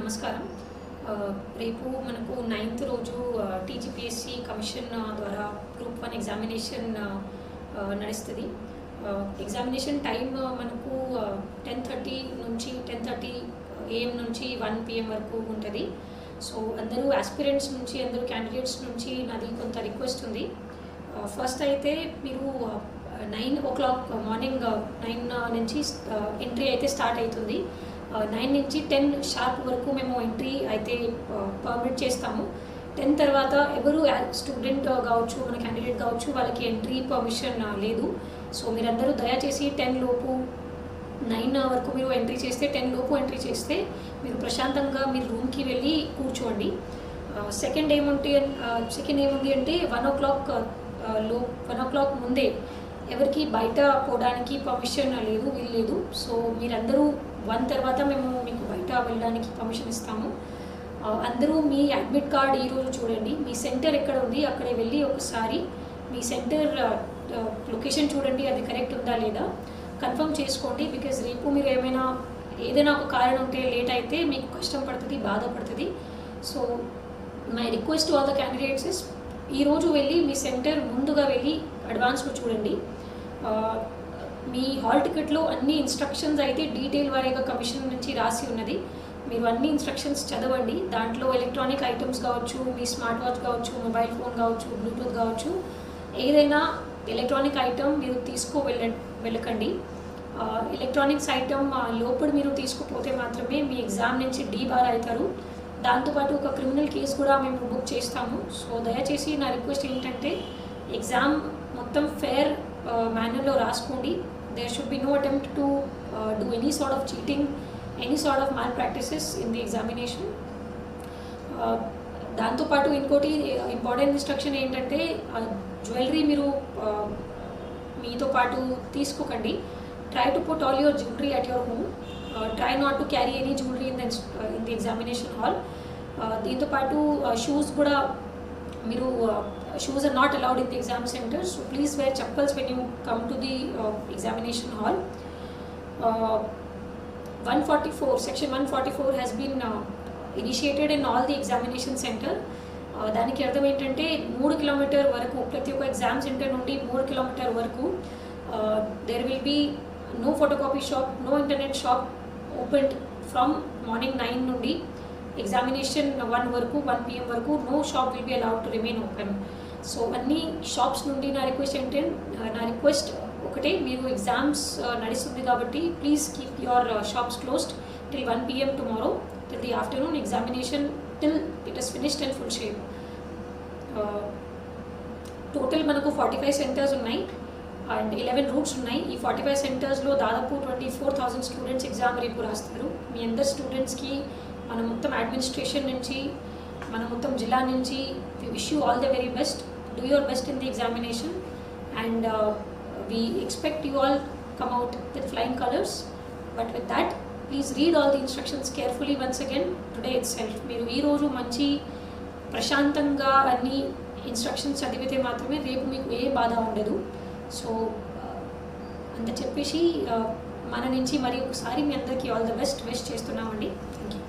నమస్కారం. రేపు మనకు నైన్త్ రోజు టీజీపీఎస్సీ కమిషన్ ద్వారా గ్రూప్ వన్ ఎగ్జామినేషన్ నడుస్తుంది. ఎగ్జామినేషన్ టైం మనకు టెన్ థర్టీ నుంచి టెన్ థర్టీ ఏఎం నుంచి వన్ పిఎం వరకు ఉంటుంది. సో అందరూ ఆస్పిరెంట్స్ నుంచి అందరూ క్యాండిడేట్స్ నుంచి నాది కొంత రిక్వెస్ట్ ఉంది. ఫస్ట్ అయితే మీరు nine o'clock morning nine నుంచి ఎంట్రీ అయితే స్టార్ట్ అవుతుంది. నైన్ నుంచి టెన్ షార్ప్ వరకు మేము ఎంట్రీ అయితే పర్మిట్ చేస్తాము. టెన్ తర్వాత ఎవరు స్టూడెంట్ కావచ్చు మన క్యాండిడేట్ కావచ్చు వాళ్ళకి ఎంట్రీ పర్మిషన్ లేదు. సో మీరందరూ దయచేసి టెన్ లోపు నైన్ వరకు మీరు ఎంట్రీ చేస్తే టెన్ లోపు ఎంట్రీ చేస్తే మీరు ప్రశాంతంగా మీరు రూమ్కి వెళ్ళి కూర్చోండి. సెకండ్ ఏముంటే సెకండ్ ఏముంది అంటే వన్ ఓ క్లాక్ లో వన్ ఓ క్లాక్ ముందే ఎవరికి బయట పోవడానికి పర్మిషన్ లేదు వీల్లేదు. సో మీరందరూ వన్ తర్వాత మేము మీకు బయట వెళ్ళడానికి పర్మిషన్ ఇస్తాము. అందరూ మీ అడ్మిట్ కార్డ్ ఈరోజు చూడండి. మీ సెంటర్ ఎక్కడ ఉంది? అక్కడ వెళ్ళి ఒకసారి మీ సెంటర్ లొకేషన్ చూడండి. అది కరెక్ట్ ఉందా లేదా? కన్ఫర్మ్ చేసుకోండి. బికాజ్ రేపు మీరు ఏమైనా ఏదైనా ఒక కారణం ఉంటే లేట్ అయితే మీకు కష్టం పడుతుంది బాధపడుతుంది. So my request all the candidates is ఈరోజు వెళ్ళి మీ సెంటర్ ముందుగా వెళ్ళి అడ్వాన్స్లో చూడండి. మీ హాల్ టికెట్లో అన్ని ఇన్స్ట్రక్షన్స్ అయితే డీటెయిల్ వారీగా కమిషన్ నుంచి రాసి ఉన్నది. మీరు అన్ని ఇన్స్ట్రక్షన్స్ చదవండి. దాంట్లో ఎలక్ట్రానిక్ ఐటమ్స్ కావచ్చు మీ స్మార్ట్ వాచ్ కావచ్చు మొబైల్ ఫోన్ కావచ్చు బ్లూటూత్ కావచ్చు ఏదైనా ఎలక్ట్రానిక్ ఐటమ్ మీరు తీసుకో వెళ్ళ వెళ్ళకండి. ఎలక్ట్రానిక్స్ ఐటమ్ లోపల మీరు తీసుకుపోతే మాత్రమే మీ ఎగ్జామ్ నుంచి డీ బార్ అవుతారు. దాంతోపాటు ఒక క్రిమినల్ కేసు కూడా మేము బుక్ చేస్తాము. సో దయచేసి నా రిక్వెస్ట్ ఏంటంటే ఎగ్జామ్ మొత్తం ఫేర్ మేనర్లో రాసుకోండి. There should be no attempt to do any sort of cheating any sort of man practices in the examination దాంతోపాటు ఇంకోటి ఇంపార్టెంట్ ఇన్స్ట్రక్షన్ ఏంటంటే జ్యువెలరీ మీరు మీతో పాటు తీసుకోకండి. Try to put all your jewellery at your home try not to carry any jewellery in the examination hall దీంతోపాటు shoes కూడా మీరు shoes are not allowed in the exam centre so please wear chappals when you come to the examination hall one forty four section one forty four has been initiated in all the examination centre దానికి అర్థం ఏంటంటే మూడు kilometre వరకు ప్రతి ఒక్క exam centre నుండి మూడు kilometre వరకు there will be no photocopy shop no internet shop open from morning nine నుండి ఎగ్జామినేషన్ వన్ వరకు వన్ పిఎం వరకు no shop will be allowed to remain open so అన్ని షాప్స్ నుండి నా రిక్వెస్ట్ ఏంటంటే నా రిక్వెస్ట్ ఒకటే మీరు ఎగ్జామ్స్ నడుస్తుంది కాబట్టి please keep your shops closed till one PM tomorrow till the afternoon examination till it is finished and full shape total మనకు ఫార్టీ ఫైవ్ సెంటర్స్ ఉన్నాయి. అండ్ ఎలెవెన్ రూట్స్ ఉన్నాయి. ఈ ఫార్టీ ఫైవ్ సెంటర్స్లో దాదాపు twenty four thousand students exam రేపు రాస్తారు. మీ అందరు స్టూడెంట్స్కి మన మొత్తం అడ్మినిస్ట్రేషన్ నుంచి మన మొత్తం జిల్లా నుంచి wish you all the very best do your best in the examination and we expect you all come out with flying colours but with that please read all the instructions carefully once again today itself మీరు ఈరోజు మంచి ప్రశాంతంగా అన్ని instructions చదివితే మాత్రమే రేపు మీకు ఏ బాధ ఉండదు. సో అంత చెప్పేసి మన నుంచి మరి ఒకసారి మీ అందరికీ ఆల్ ద బెస్ట్ విష్ చేస్తున్నామండి. Thank you